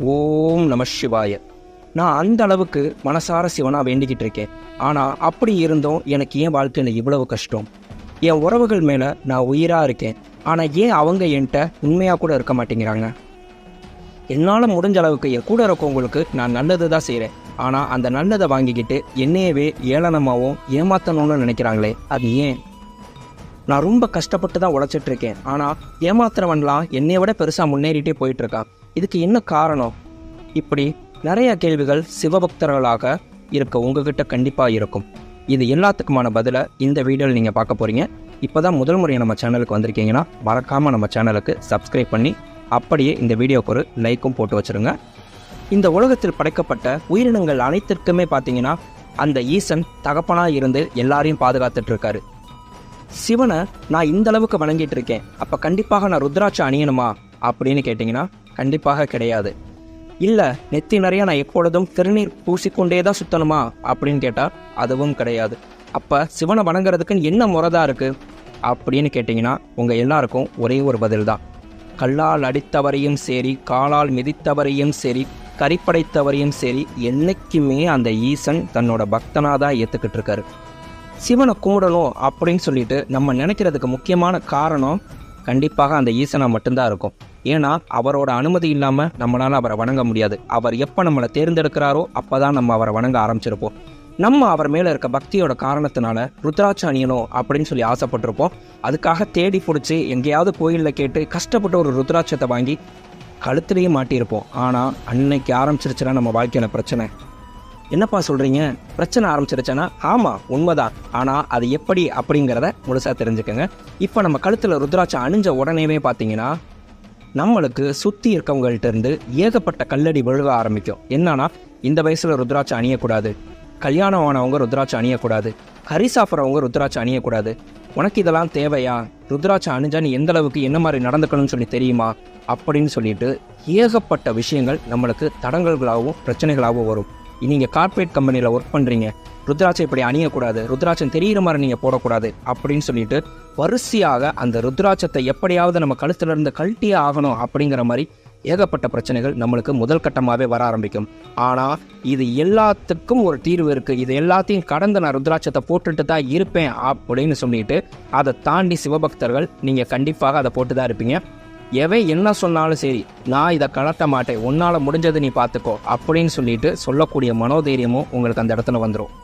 ஓம் நம சிவாய. நான் அந்த அளவுக்கு மனசார சிவனா வேண்டிக்கிட்டு இருக்கேன். ஆனால் அப்படி இருந்தும் எனக்கு ஏன் வாழ்க்கையில் இவ்வளவு கஷ்டம். என் உறவுகள் மேலே நான் உயிராக இருக்கேன். ஆனால் ஏன் அவங்க என்கிட்ட உண்மையாக கூட இருக்க மாட்டேங்கிறாங்க? என்னால் முடிஞ்ச அளவுக்கு என் கூட இருக்கவங்களுக்கு நான் நல்லது தான் செய்கிறேன் ஆனால் அந்த நல்லதை வாங்கிக்கிட்டு என்னையவே ஏளனமாகவும் ஏமாத்தணும்னு நினைக்கிறாங்களே அது ஏன்? நான் ரொம்ப கஷ்டப்பட்டு தான் உழைச்சிட்டு இருக்கேன். ஆனால் ஏமாத்துறவன்லாம் என்னை விட பெருசாக முன்னேறிட்டே போயிட்டுருக்கான் இதுக்கு என்ன காரணம்? இப்படி நிறைய கேள்விகள் சிவபக்தர்களாக இருக்க உங்ககிட்ட கண்டிப்பாக இருக்கும். இது எல்லாத்துக்குமான பதிலை இந்த வீடியோவில் நீங்கள் பார்க்க போகிறீங்க இப்போ தான் முதல் முறை நம்ம சேனலுக்கு வந்திருக்கீங்கன்னா மறக்காமல் நம்ம சேனலுக்கு சப்ஸ்கிரைப் பண்ணி அப்படியே இந்த வீடியோக்கு ஒரு லைக்கும் போட்டு வச்சுருங்க. இந்த உலகத்தில் படைக்கப்பட்ட உயிரினங்கள் அனைத்திற்குமே பார்த்தீங்கன்னா அந்த ஈசன் தகப்பனாக இருந்து எல்லாரையும் பாதுகாத்துட்டு இருக்காரு. சிவனை நான் இந்த அளவுக்கு வணங்கிட்டு இருக்கேன். அப்போ கண்டிப்பாக நான் ருத்ராட்சம் அணியணுமா? அப்படின்னு கேட்டிங்கன்னா கண்டிப்பாக கிடையாது. இல்லை நெத்தி நிறைய நான் எப்பொழுதும் திருநீர் பூசிக்கொண்டே தான் சுத்தணுமா? அப்படின்னு கேட்டால் அதுவும் கிடையாது. அப்போ சிவனை வணங்குறதுக்குன்னு என்ன முறை தான் இருக்குது அப்படின்னு கேட்டிங்கன்னா உங்கள் எல்லாருக்கும் ஒரே ஒரு பதில் தான் கல்லால் அடித்தவரையும் சரி காலால் மிதித்தவரையும் சரி கரிப்படைத்தவரையும் சரி என்னைக்குமே அந்த ஈசன் தன்னோட பக்தனாக தான் ஏற்றுக்கிட்டு இருக்காரு. சிவனை கும்பிடணும் அப்படின்னு சொல்லிட்டு நம்ம நினைக்கிறதுக்கு முக்கியமான காரணம் கண்டிப்பாக அந்த ஈசனை மட்டும்தான் இருக்கும். ஏன்னா அவரோட அனுமதி இல்லாமல் நம்மளால் அவரை வணங்க முடியாது. அவர் எப்போ நம்மளை தேர்ந்தெடுக்கிறாரோ அப்போ தான் நம்ம அவரை வணங்க ஆரம்பிச்சிருப்போம். நம்ம அவர் மேலே இருக்க பக்தியோட காரணத்தினால ருத்ராட்சம் அணியணும் அப்படின்னு சொல்லி ஆசைப்பட்டிருப்போம். அதுக்காக தேடி பிடிச்சி எங்கேயாவது கோயிலில் கேட்டு கஷ்டப்பட்டு ஒரு ருத்ராட்சத்தை வாங்கி கழுத்துலேயே மாட்டியிருப்போம். ஆனால் அன்னைக்கு ஆரம்பிச்சிருச்சுன்னா நம்ம வாழ்க்கையில் பிரச்சனை. என்னப்பா சொல்கிறீங்க பிரச்சனை ஆரம்பிச்சிருச்சேன்னா ஆமாம் உண்மைதான். ஆனால் அது எப்படி அப்படிங்கிறத முழுசாக தெரிஞ்சுக்கோங்க. இப்போ நம்ம கழுத்தில் ருத்ராட்சம் அணிஞ்ச உடனேவே பார்த்தீங்கன்னா நம்மளுக்கு சுற்றி இருக்கவங்கள்ட்ட இருந்து ஏகப்பட்ட கல்லடி விழுக ஆரம்பிக்கும். என்னன்னா இந்த வயசில் ருத்ராட்சம் அணியக்கூடாது. கல்யாணம் ஆனவங்க ருத்ராட்சம் அணியக்கூடாது. கறி சாப்பிட்றவங்க ருத்ராட்சம் அணியக்கூடாது. உனக்கு இதெல்லாம் தேவையா? ருத்ராட்சம் அணிஞ்சா நீ எந்த அளவுக்கு என்ன மாதிரி நடந்துக்கணும்னு சொல்லி தெரியுமா? அப்படின்னு சொல்லிட்டு ஏகப்பட்ட விஷயங்கள் நம்மளுக்கு தடங்கல்களாகவும் பிரச்சனைகளாகவும் வரும். நீங்கள் கார்ப்பரேட் கம்பெனியில் ஒர்க் பண்ணுறீங்க ருத்ராட்சம் இப்படி அணியக்கூடாது. ருத்ராட்சம் தெரியிற மாதிரி நீங்கள் போடக்கூடாது அப்படின்னு சொல்லிட்டு வரிசையாக அந்த ருத்ராட்சத்தை எப்படியாவது நம்ம கழுத்துல இருந்து கழட்டியே ஆகணும் அப்படிங்கிற மாதிரி ஏகப்பட்ட பிரச்சனைகள் நம்மளுக்கு முதல் கட்டமாகவே வர ஆரம்பிக்கும். ஆனால் இது எல்லாத்துக்கும் ஒரு தீர்வு இருக்குது இது எல்லாத்தையும் கடந்து நான் ருத்ராட்சத்தை போட்டுட்டு தான் இருப்பேன் அப்படின்னு சொல்லிட்டு அதை தாண்டி சிவபக்தர்கள் நீங்கள் கண்டிப்பாக அதை போட்டு தான் இருப்பீங்க. எவன் என்ன சொன்னாலும் சரி நான் இதை கலட்ட மாட்டேன். உன்னால் முடிஞ்சதை நீ பார்த்துக்கோ அப்படின்னு சொல்லிட்டு சொல்லக்கூடிய மனோதைரியமும் உங்களுக்கு அந்த இடத்துல வந்துடும்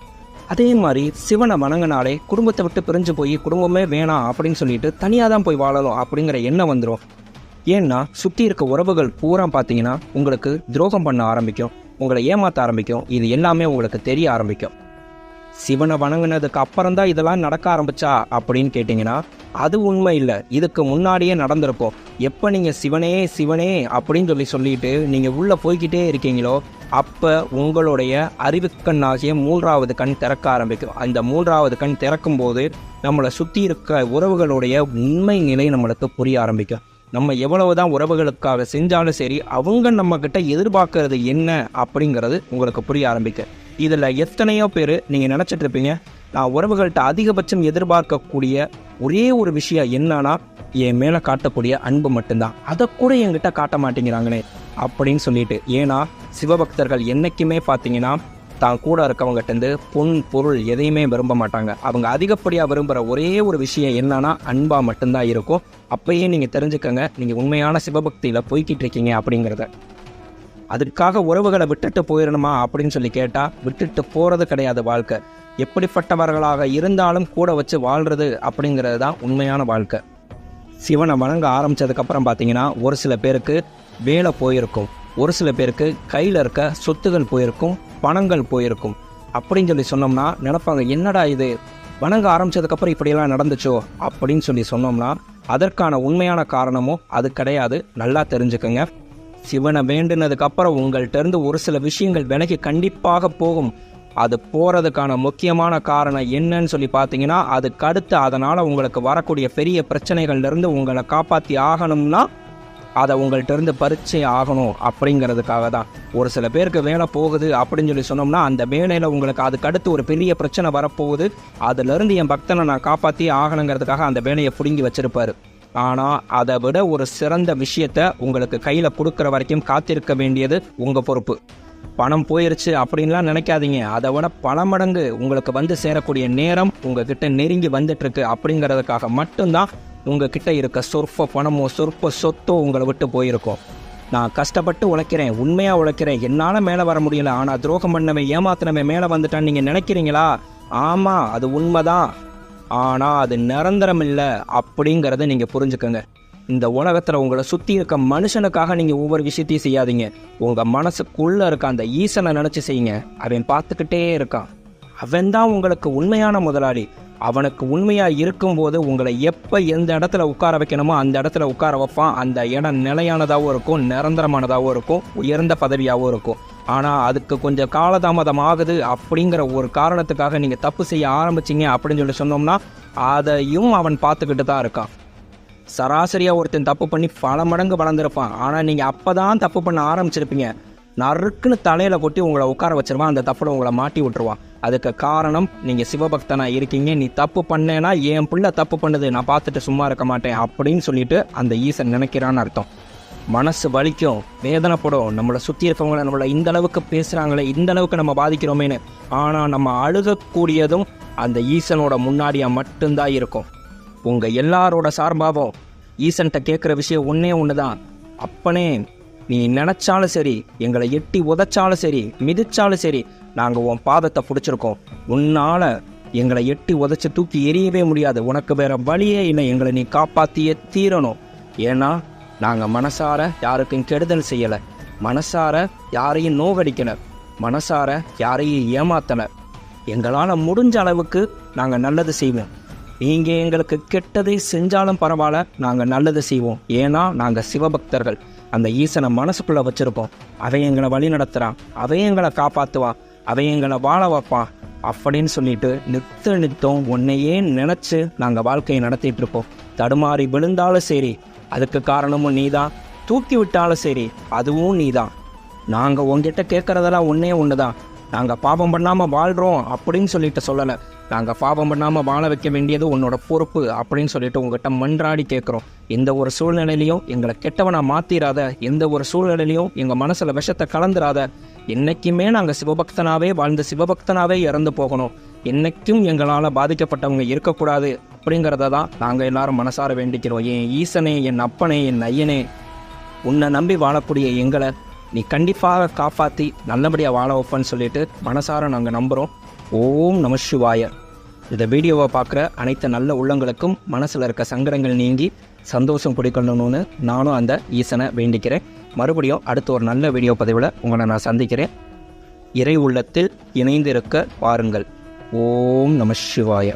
அதே மாதிரி சிவனை வணங்கினாலே குடும்பத்தை விட்டு பிரிஞ்சு போய் குடும்பமே வேணாம் அப்படின்னு சொல்லிட்டு தனியாக தான் போய் வாழலாம் அப்படிங்கிற எண்ணம் வந்துடும் ஏன்னா சுற்றி இருக்க உறவுகள் பூரா பார்த்தீங்கன்னா உங்களுக்கு துரோகம் பண்ண ஆரம்பிக்கும். உங்களை ஏமாற்ற ஆரம்பிக்கும். இது எல்லாமே உங்களுக்கு தெரிய ஆரம்பிக்கும். சிவனை வணங்கினதுக்கு அப்புறம் தான் இதெல்லாம் நடக்க ஆரம்பிச்சா அப்படின்னு கேட்டிங்கன்னா அது உண்மை இல்லை. இதுக்கு முன்னாடியே நடந்திருக்கும். எப்போ நீங்கள் சிவனே சிவனே அப்படின்னு சொல்லி சொல்லிட்டு நீங்கள் உள்ளே போய்கிட்டே இருக்கீங்களோ அப்போ உங்களுடைய அறிவுக்கண்ணாகிய மூன்றாவது கண் திறக்க ஆரம்பிக்கும். அந்த மூன்றாவது கண் திறக்கும் போது நம்மளை சுற்றி இருக்க உறவுகளுடைய உண்மை நிலை நம்மளுக்கு புரிய ஆரம்பிக்கும். நம்ம எவ்வளவு தான் உறவுகளுக்காக செஞ்சாலும் சரி அவங்க நம்மக்கிட்ட எதிர்பார்க்கறது என்ன அப்படிங்கிறது உங்களுக்கு புரிய ஆரம்பிக்கும். இதில் எத்தனையோ பேர் நீங்கள் நினச்சிட்டு இருப்பீங்க நான் உறவுகள்கிட்ட அதிகபட்சம் எதிர்பார்க்கக்கூடிய ஒரே ஒரு விஷயம் என்னன்னா என் மேலே காட்டக்கூடிய அன்பு மட்டும்தான். அதை கூட என்கிட்ட காட்ட மாட்டேங்கிறாங்களே அப்படின்னு சொல்லிட்டு. ஏன்னா சிவபக்தர்கள் என்னைக்குமே பார்த்தீங்கன்னா தான் கூட இருக்கவங்ககிட்டருந்து பொன் பொருள் எதையுமே விரும்ப மாட்டாங்க. அவங்க அதிகப்படியாக விரும்புகிற ஒரே ஒரு விஷயம் என்னன்னா அன்பாக மட்டும்தான் இருக்கும். அப்பயே நீங்கள் தெரிஞ்சுக்கங்க நீங்கள் உண்மையான சிவபக்தியில் போய்கிட்டு இருக்கீங்க அப்படிங்கிறத. அதுக்காக உறவுகளை விட்டுட்டு போயிடணுமா அப்படின்னு சொல்லி கேட்டால் விட்டுட்டு போகிறது கிடையாது வாழ்க்கை. எப்படிப்பட்டவர்களாக இருந்தாலும் கூட வச்சு வாழ்கிறது அப்படிங்கிறது தான் உண்மையான வாழ்க்கை. சிவனை வணங்க ஆரம்பித்ததுக்கப்புறம் பார்த்தீங்கன்னா ஒரு சில பேருக்கு வேலை போயிருக்கும். ஒரு சில பேருக்கு கையில் இருக்க சொத்துகள் போயிருக்கும் பணங்கள் போயிருக்கும். அப்படின்னு சொல்லி சொன்னோம்னா நினைப்பாங்க என்னடா இது? வணங்க ஆரம்பித்ததுக்கப்புறம் இப்படியெல்லாம் நடந்துச்சோ? அப்படின்னு சொல்லி சொன்னோம்னா அதற்கான உண்மையான காரணமும் அது கிடையாது. நல்லா தெரிஞ்சுக்கோங்க. சிவனை வேண்டுனதுக்கப்புறம் உங்கள்கிட்ட இருந்து ஒரு சில விஷயங்கள் விலகி கண்டிப்பாக போகும். அது போகிறதுக்கான முக்கியமான காரணம் என்னன்னு சொல்லி பார்த்தீங்கன்னா அதுக்கு அடுத்து அதனால் உங்களுக்கு வரக்கூடிய பெரிய பிரச்சனைகள்லேருந்து உங்களை காப்பாற்றி ஆகணும்னா அதை உங்கள்கிட்ட இருந்து பறிச்சே ஆகணும் அப்படிங்கிறதுக்காக தான். ஒரு சில பேருக்கு வேலை போகுது அப்படின்னு சொல்லி சொன்னோம்னா அந்த வேலையில் உங்களுக்கு அதுக்கு அடுத்து ஒரு பெரிய பிரச்சனை வரப்போகுது. அதுலேருந்து என் பக்தனை நான் காப்பாற்றி ஆகணுங்கிறதுக்காக அந்த வேலையை பிடுங்கி வச்சுருப்பார். ஆனால் அதை விட ஒரு சிறந்த விஷயத்த உங்களுக்கு கையில் கொடுக்குற வரைக்கும் காத்திருக்க வேண்டியது உங்கள் பொறுப்பு. பணம் போயிருச்சு அப்படின்லாம் நினைக்காதீங்க. அதை விட பல மடங்கு உங்களுக்கு வந்து சேரக்கூடிய நேரம் உங்ககிட்ட நெருங்கி வந்துட்டு இருக்கு அப்படிங்கிறதுக்காக மட்டும்தான் உங்ககிட்ட இருக்க சொற்ப பணமோ சொற்ப சொத்தோ உங்களை விட்டு போயிருக்கோம். நான் கஷ்டப்பட்டு உழைக்கிறேன் உண்மையாக உழைக்கிறேன் என்னால் மேலே வர முடியல ஆனால் துரோகம் பண்ணவன் ஏமாத்தினவன் மேலே வந்துட்டான்னு நீங்கள் நினைக்கிறீங்களா? ஆமாம் அது உண்மைதான். ஆனால் அது நிரந்தரம் இல்லை அப்படிங்கிறத நீங்கள் புரிஞ்சுக்கோங்க. இந்த உலகத்தில் உங்களை சுற்றி இருக்க மனுஷனுக்காக நீங்கள் ஒவ்வொரு விஷயத்தையும் செய்யாதீங்க. உங்கள் மனசுக்குள்ளே இருக்க அந்த ஈசனை நினச்சி செய்யுங்க. அவன் பார்த்துக்கிட்டே இருக்கான். அவன் தான் உங்களுக்கு உண்மையான முதலாளி. அவனுக்கு உண்மையாக இருக்கும்போது உங்களை எப்போ எந்த இடத்துல உட்கார வைக்கணுமோ அந்த இடத்துல உட்கார வைப்பான். அந்த இடம் நிலையானதாகவும் இருக்கும் நிரந்தரமானதாகவும் இருக்கும் உயர்ந்த பதவியாகவும் இருக்கும். ஆனால் அதுக்கு கொஞ்சம் காலதாமதம் ஆகுது அப்படிங்கிற ஒரு காரணத்துக்காக நீங்கள் தப்பு செய்ய ஆரம்பிச்சிங்க அப்படின்னு சொல்லி சொன்னோம்னா அதையும் அவன் பார்த்துக்கிட்டு தான் இருக்கான். சராசரியாக ஒருத்தன் தப்பு பண்ணி பல மடங்கு வளர்ந்துருப்பான். ஆனால் நீங்கள் அப்போ தான் தப்பு பண்ண ஆரம்பிச்சிருப்பீங்க. நறுக்குன்னு தலையில் கொட்டி உங்களை உட்கார வச்சிருவான். அந்த தப்பில் உங்களை மாட்டி விட்டுருவான். அதுக்கு காரணம் நீங்கள் சிவபக்தனாக இருக்கீங்க. நீ தப்பு பண்ணேன்னா என் பிள்ளை தப்பு பண்ணுது. நான் பார்த்துட்டு சும்மா இருக்க மாட்டேன் அப்படின்னு சொல்லிட்டு அந்த ஈசன் நினைக்கிறான்னு அர்த்தம். மனசு வலிக்கும் வேதனைப்படும். நம்மளை சுற்றி இருக்கவங்கள நம்மளை இந்த அளவுக்கு பேசுகிறாங்களே இந்த அளவுக்கு நம்ம பாதிக்கிறோமேனு ஆனால் நம்ம அழுகக்கூடியதும் அந்த ஈசனோட முன்னாடியாக மட்டும்தான் இருக்கும். உங்கள் எல்லாரோட சார்பாகவும் ஈசன்கிட்ட கேட்குற விஷயம் ஒன்றே ஒன்று தான் அப்பனே நீ நினச்சாலும் சரி எங்களை எட்டி உதைச்சாலும் சரி மிதிச்சாலும் சரி நாங்கள் உன் பாதத்தை பிடிச்சிருக்கோம். உன்னால் எங்களை எட்டி உதைச்சி தூக்கி எரியவே முடியாது. உனக்கு வேற வழியே இல்லை. எங்களை நீ காப்பாற்றியே தீரணும். ஏன்னா நாங்கள் மனசார யாருக்கும் கெடுதல் செய்யலை. மனசார யாரையும் நோகடிக்கலை. மனசார யாரையும் ஏமாத்தலை. எங்களால் முடிஞ்ச அளவுக்கு நாங்கள் நல்லது செய்வோம். நீங்கள் எங்களுக்கு கெட்டதை செஞ்சாலும் பரவாயில்ல நாங்கள் நல்லது செய்வோம். ஏன்னா நாங்கள் சிவபக்தர்கள். அந்த ஈசனை மனசுக்குள்ளே வச்சுருப்போம். அவன் எங்களை வழி நடத்துகிறான் அவன் எங்களை காப்பாற்றுவான் அவன் எங்களை வாழ வைப்பான் அப்படின்னு சொல்லிட்டு நித்த நித்தம் உன்னையே நினச்சி நாங்கள் வாழ்க்கையை நடத்திட்டு இருப்போம். தடுமாறி விழுந்தாலும் சரி அதுக்கு காரணமும் நீதான். தூக்கி விட்டாலும் சரி அதுவும் நீ தான் நாங்கள் உங்ககிட்ட கேட்குறதெல்லாம் ஒன்றே ஒன்று தான் நாங்கள் பாவம் பண்ணாமல் வாழ்கிறோம் அப்படின்னு சொல்லிட்டு சொல்லலை. நாங்கள் பாவம் பண்ணாமல் வாழ வைக்க வேண்டியது உன்னோட பொறுப்பு அப்படின்னு சொல்லிட்டு உங்ககிட்ட மன்றாடி கேட்குறோம் எந்த ஒரு சூழ்நிலையிலையும் எங்களை கெட்டவனாக மாற்றிடாத எந்த ஒரு சூழ்நிலையிலையும் எங்கள் மனசில் விஷத்தை கலந்துராத. என்றைக்குமே நாங்கள் சிவபக்தனாகவே வாழ்ந்த சிவபக்தனாவே இறந்து போகணும். என்றைக்கும் எங்களால் பாதிக்கப்பட்டவங்க இருக்கக்கூடாது அப்படிங்கிறத தான் நாங்கள் எல்லாரும் மனசார வேண்டிக்கிறோம். என் ஈசனே என் அப்பனே என் ஐயனே உன்னை நம்பி வாழக்கூடிய எங்களை நீ கண்டிப்பாக காப்பாற்றி நல்லபடியாக வாழ வைப்பன்னு சொல்லிட்டு மனசார நாங்கள் நம்புகிறோம் ஓம் நம சிவாய. இந்த வீடியோவை பார்க்குற அனைத்து நல்ல உள்ளங்களுக்கும் மனசில் இருக்க சங்கடங்கள் நீங்கி சந்தோஷம் பிடிக்கணும்னு நானும் அந்த ஈசனை வேண்டிக்கிறேன். மறுபடியும் அடுத்த ஒரு நல்ல வீடியோ பதிவில் உங்களை நான் சந்திக்கிறேன். இறை உள்ளத்தில் இணைந்திருக்க பாருங்கள். ஓம் நம சிவாய.